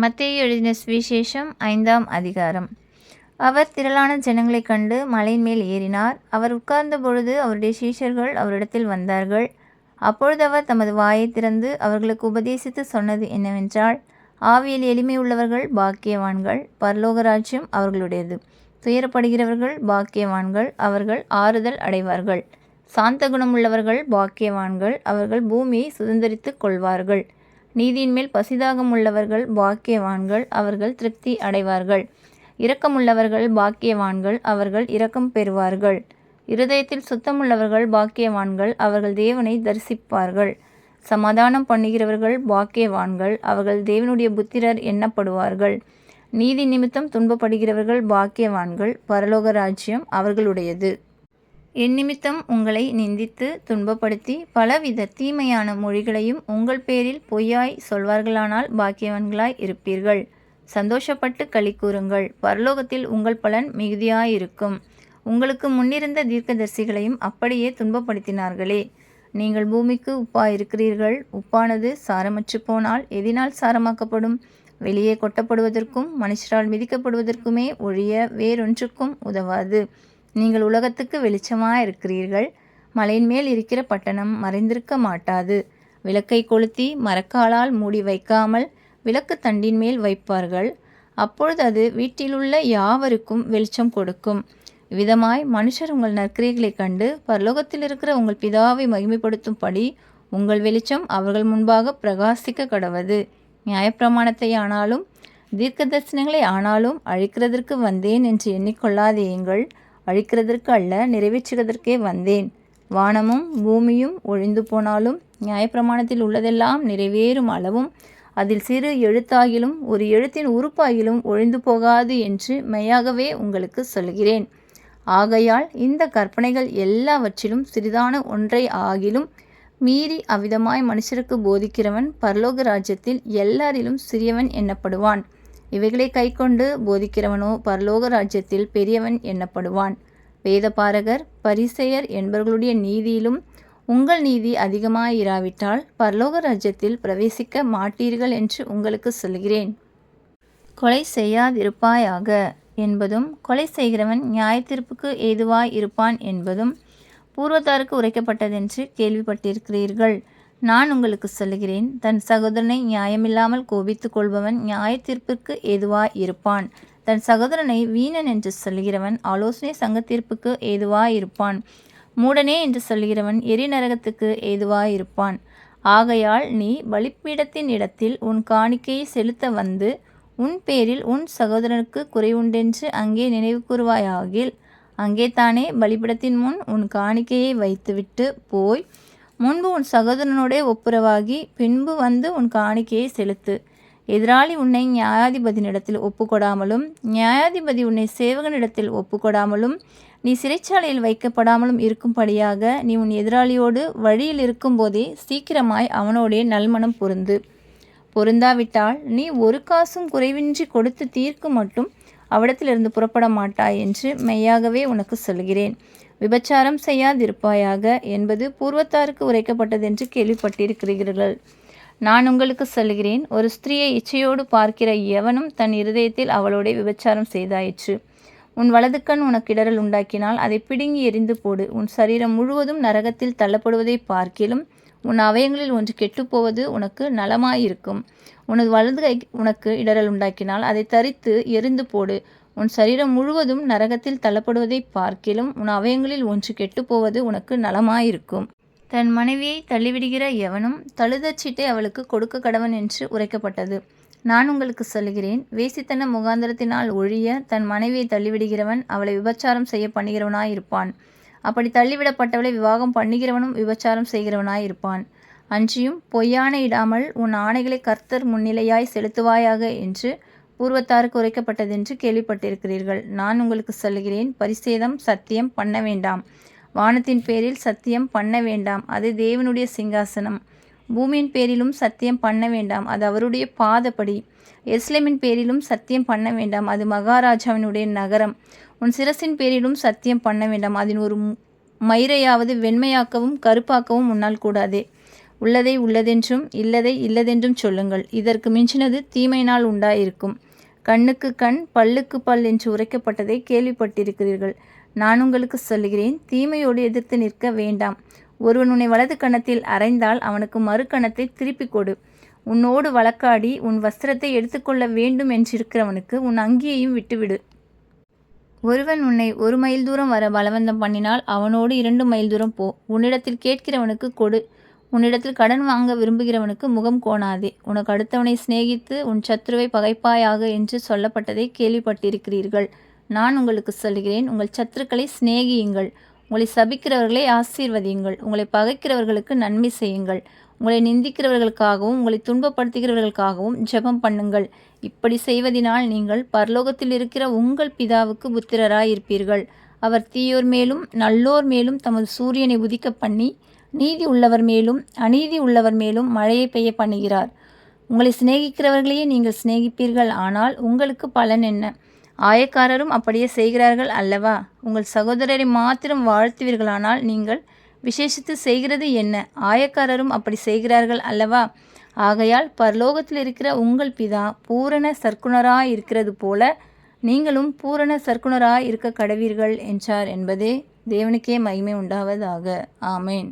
மத்திய எழுதின சுவிசேஷம் ஐந்தாம் அதிகாரம். அவர் திரளான ஜனங்களைக் கண்டு மலையின் மேல் ஏறினார். அவர் உட்கார்ந்த பொழுது அவருடைய சீஷர்கள் அவரிடத்தில் வந்தார்கள். அப்பொழுது அவர் தமது வாயை திறந்து அவர்களுக்கு உபதேசித்து சொன்னது என்னவென்றால் ஆவியில் எளிமை உள்ளவர்கள் பாக்கியவான்கள் பரலோகராஜ்யம் அவர்களுடையது. துயரப்படுகிறவர்கள் பாக்கியவான்கள் அவர்கள் ஆறுதல் அடைவார்கள். சாந்த குணமுள்ளவர்கள் பாக்கியவான்கள் அவர்கள் பூமியை சுதந்தரித்துக் கொள்வார்கள். நீதியின் மேல் பசிதாகம் உள்ளவர்கள் பாக்கியவான்கள் அவர்கள் திருப்தி அடைவார்கள். இரக்கமுள்ளவர்கள் பாக்கியவான்கள் அவர்கள் இரக்கம் பெறுவார்கள். இருதயத்தில் சுத்தமுள்ளவர்கள் பாக்கியவான்கள் அவர்கள் தேவனை தரிசிப்பார்கள். சமாதானம் பண்ணுகிறவர்கள் பாக்கியவான்கள் அவர்கள் தேவனுடைய புத்திரர் எண்ணப்படுவார்கள். நீதி நிமித்தம் துன்பப்படுகிறவர்கள் பாக்கியவான்கள் பரலோக ராஜ்யம் அவர்களுடையது. என் நிமித்தம் உங்களை நிந்தித்து துன்பப்படுத்தி பலவித தீமையான மொழிகளையும் உங்கள் பேரில் பொய்யாய் சொல்வார்களானால் பாக்கியவன்களாய் இருப்பீர்கள். சந்தோஷப்பட்டு களி கூறுங்கள். பரலோகத்தில் உங்கள் பலன் மிகுதியாயிருக்கும். உங்களுக்கு முன்னிருந்த தீர்க்கதரிசிகளையும் அப்படியே துன்பப்படுத்தினார்களே. நீங்கள் பூமிக்கு உப்பாயிருக்கிறீர்கள். உப்பானது சாரமற்று போனால் எதினால் சாரமாக்கப்படும். வெளியே கொட்டப்படுவதற்கும் மனுஷரால் மிதிக்கப்படுவதற்குமே ஒழிய வேறொன்றுக்கும் உதவாது. நீங்கள் உலகத்துக்கு வெளிச்சமாக இருக்கிறீர்கள் மலையின் மேல் இருக்கிற பட்டணம் மறைந்திருக்க மாட்டாது. விளக்கை கொளுத்தி மரக்காலால் மூடி வைக்காமல் விளக்கு தண்டின் மேல் வைப்பார்கள். அப்பொழுது அது வீட்டிலுள்ள யாவருக்கும் வெளிச்சம் கொடுக்கும். விதமாய் மனுஷர் உங்கள் நற்கிரைகளைக் கண்டு பரலோகத்தில் இருக்கிற உங்கள் பிதாவை மகிமைப்படுத்தும்படி உங்கள் வெளிச்சம் அவர்கள் முன்பாக பிரகாசிக்க கடவது. நியாயப்பிரமாணத்தை ஆனாலும் தீர்க்க தரிசனங்களை ஆனாலும் அழிக்கிறதற்கு வந்தேன் என்று எண்ணிக்கொள்ளாதேயுங்கள். அழிக்கிறதற்கு அல்ல நிறைவேற்றுவதற்கே வந்தேன். வானமும் பூமியும் ஒழிந்து போனாலும் நியாயப்பிரமாணத்தில் உள்ளதெல்லாம் நிறைவேறும் அளவும் அதில் சிறு எழுத்தாகிலும் ஒரு எழுத்தின் உறுப்பாகிலும் ஒழிந்து போகாது என்று மெய்யாகவே உங்களுக்கு சொல்கிறேன். ஆகையால் இந்த கற்பனைகள் எல்லாவற்றிலும் சிறிதான ஒன்றை ஆகிலும் மீறி அவ்விதமாய் மனுஷருக்கு போதிக்கிறவன் பரலோக ராஜ்யத்தில் எல்லாரிலும் சிறியவன் எண்ணப்படுவான் இவைகளை கைக்கொண்டு போதிக்கிறவனோ பரலோக ராஜ்யத்தில் பெரியவன் எண்ணப்படுவான் வேதபாரகர் பரிசெயர் என்பவர்களுடைய நீதியிலும் உங்கள் நீதி அதிகமாயிராவிட்டால் பரலோக ராஜ்யத்தில் பிரவேசிக்க மாட்டீர்கள் என்று உங்களுக்கு சொல்கிறேன். கொலை செய்யாதிருப்பாயாக என்பதும் கொலை செய்கிறவன் நியாயத்தீர்ப்புக்கு ஏதுவாய் இருப்பான் என்பதும் பூர்வத்தாருக்கு உரைக்கப்பட்டதென்று கேள்விப்பட்டிருக்கிறீர்கள். நான் உங்களுக்கு சொல்லுகிறேன் தன் சகோதரனை நியாயமில்லாமல் கோபித்துக் கொள்பவன் நியாயத்தீர்ப்பிற்கு ஏதுவாய் இருப்பான். தன் சகோதரனை வீணன் என்று சொல்கிறவன் ஆலோசனை சங்கத்தீர்ப்புக்கு ஏதுவாய் இருப்பான். மூடனே என்று சொல்கிறவன் எரிநரகத்துக்கு ஏதுவாக ஏதுவாய் இருப்பான். ஆகையால் நீ பலிப்பீடத்தின் இடத்தில் உன் காணிக்கையை செலுத்த வந்து உன் பேரில் உன் சகோதரனுக்கு குறைவுண்டென்று அங்கே நினைவு கூறுவாயாகில் அங்கே தானே பலிப்பிடத்தின் முன் உன் காணிக்கையை வைத்துவிட்டு போய் முன்பு உன் சகோதரனோடே ஒப்புரவாகி பின்பு வந்து உன் காணிக்கையை செலுத்து. எதிராளி உன்னை நியாயாதிபதியினிடத்தில் ஒப்புக்கொடாமலும் நியாயாதிபதி உன்னை சேவகனிடத்தில் ஒப்புக்கொடாமலும் நீ சிறைச்சாலையில் வைக்கப்படாமலும் இருக்கும்படியாக நீ உன் எதிராளியோடு வழியில் இருக்கும்போதே சீக்கிரமாய் அவனோடே நல்மனம் பொருந்து. பொருந்தாவிட்டால் நீ ஒரு காசும் குறைவின்றி கொடுத்து தீர்க்கு மட்டும் அவ்விடத்திலிருந்து புறப்பட மாட்டாய் என்று மெய்யாகவே உனக்கு சொல்கிறேன். விபச்சாரம் செய்யாதிருப்பாயாக என்பது பூர்வத்தாருக்கு உரைக்கப்பட்டதென்று கேள்விப்பட்டிருக்கிறீர்கள். நான் உங்களுக்கு சொல்கிறேன் ஒரு ஸ்திரீயை இச்சையோடு பார்க்கிற எவனும் தன் இருதயத்தில் அவளோட விபச்சாரம் செய்தாயிற்று. உன் வலது கண் உனக்கு இடரல் உண்டாக்கினால் அதை பிடுங்கி எரிந்து போடு. உன் சரீரம் முழுவதும் நரகத்தில் தள்ளப்படுவதை பார்க்கிலும் உன் அவயங்களில் ஒன்று கெட்டுப்போவது உனக்கு நலமாயிருக்கும். உனது வலது கை உனக்கு இடரல் உண்டாக்கினால் அதை தரித்து எரிந்து போடு. உன் சரீரம் முழுவதும் நரகத்தில் தள்ளப்படுவதை பார்க்கிலும் உன் அவயங்களில் ஒன்று கெட்டுப்போவது உனக்கு நலமாயிருக்கும். தன் மனைவியை தள்ளிவிடுகிற எவனும் தழுதச்சீட்டை அவளுக்கு கொடுக்க கடவன் என்று உரைக்கப்பட்டது. நான் உங்களுக்கு சொல்லுகிறேன் வேசித்தன முகாந்திரத்தினால் ஒழிய தன் மனைவியை தள்ளிவிடுகிறவன் அவளை விபச்சாரம் செய்ய பண்ணுகிறவனாயிருப்பான். அப்படி தள்ளிவிடப்பட்டவளை விவாகம் பண்ணுகிறவனும் விபச்சாரம் செய்கிறவனாயிருப்பான் அன்றியும் பொய்யான இடாமல் உன் ஆணைகளை கர்த்தர் முன்னிலையாய் செலுத்துவாயாக என்று பூர்வத்தாருக்கு உரைக்கப்பட்டதென்று கேள்விப்பட்டிருக்கிறீர்கள். நான் உங்களுக்கு சொல்லுகிறேன் பரிசேதம் சத்தியம் பண்ண வேண்டாம். வானத்தின் பேரில் சத்தியம் பண்ண வேண்டாம். அது தேவனுடைய சிங்காசனம். பூமியின் பேரிலும் சத்தியம் பண்ண வேண்டாம். அது அவருடைய பாதப்படி. எஸ்லேமின் பேரிலும் சத்தியம் பண்ண வேண்டாம். அது மகாராஜாவினுடைய நகரம். உன் சிரசின் பேரிலும் சத்தியம் பண்ண வேண்டாம். அதன் ஒரு மயிரையாவது வெண்மையாக்கவும் கருப்பாக்கவும் உன்னால் கூடாதே. உள்ளதை உள்ளதென்றும் இல்லதை இல்லதென்றும் சொல்லுங்கள். இதற்கு மிஞ்சினது தீமையினால் உண்டாயிருக்கும். கண்ணுக்கு கண் பல்லுக்கு பல் என்று உரைக்கப்பட்டதை கேள்விப்பட்டிருக்கிறீர்கள். நான் உங்களுக்கு சொல்லுகிறேன் தீமையோடு எதிர்த்து நிற்க வேண்டாம். ஒருவன் உன்னை வலது கணத்தில் அரைந்தால் அவனுக்கு மறு கணத்தை திருப்பிக் கொடு. உன்னோடு வழக்காடி உன் வஸ்திரத்தை எடுத்துக்கொள்ள வேண்டும் என்றிருக்கிறவனுக்கு உன் அங்கியையும் விட்டுவிடு. ஒருவன் உன்னை ஒரு மைல் தூரம் வர பலவந்தம் பண்ணினால் அவனோடு இரண்டு மைல் தூரம் போ. உன்னிடத்தில் கேட்கிறவனுக்கு கொடு. உன்னிடத்தில் கடன் வாங்க விரும்புகிறவனுக்கு முகம் கோணாதே. உனக்கு அடுத்தவனை சிநேகித்து உன் சத்ருவை பகைப்பாயாக என்று சொல்லப்பட்டதை கேள்விப்பட்டிருக்கிறீர்கள். நான் உங்களுக்கு சொல்கிறேன் உங்கள் சத்துருக்களை சிநேகியுங்கள். உங்களை சபிக்கிறவர்களை ஆசீர்வதியுங்கள். உங்களை பகைக்கிறவர்களுக்கு நன்மை செய்யுங்கள். உங்களை நிந்திக்கிறவர்களுக்காகவும் உங்களை துன்பப்படுத்துகிறவர்களுக்காகவும் ஜெபம் பண்ணுங்கள். இப்படி செய்வதினால் நீங்கள் பரலோகத்தில் இருக்கிற உங்கள் பிதாவுக்கு புத்திரராயிருப்பீர்கள். அவர் தீயோர் மேலும் நல்லோர் மேலும் தமது சூரியனை உதிக்க பண்ணி நீதி உள்ளவர் மேலும் அநீதி உள்ளவர் மேலும் மழையை பெய்ய பண்ணுகிறார். உங்களை சிநேகிக்கிறவர்களையே நீங்கள் சிநேகிப்பீர்கள். ஆனால் உங்களுக்கு பலன் என்ன? ஆயக்காரரும் அப்படியே செய்கிறார்கள் அல்லவா? உங்கள் சகோதரரை மாத்திரம் வாழ்த்துவீர்களானால் நீங்கள் விசேஷித்து செய்கிறது என்ன? ஆயக்காரரும் அப்படி செய்கிறார்கள் அல்லவா? ஆகையால் பரலோகத்தில் இருக்கிற உங்கள் பிதா பூரண சர்க்குணராய் இருக்கிறது போல நீங்களும் பூரண சர்க்குணராய் இருக்க கடவீர்கள் என்றார் என்பதே தேவனுக்கே மகிமை உண்டாவதாக. ஆமேன்.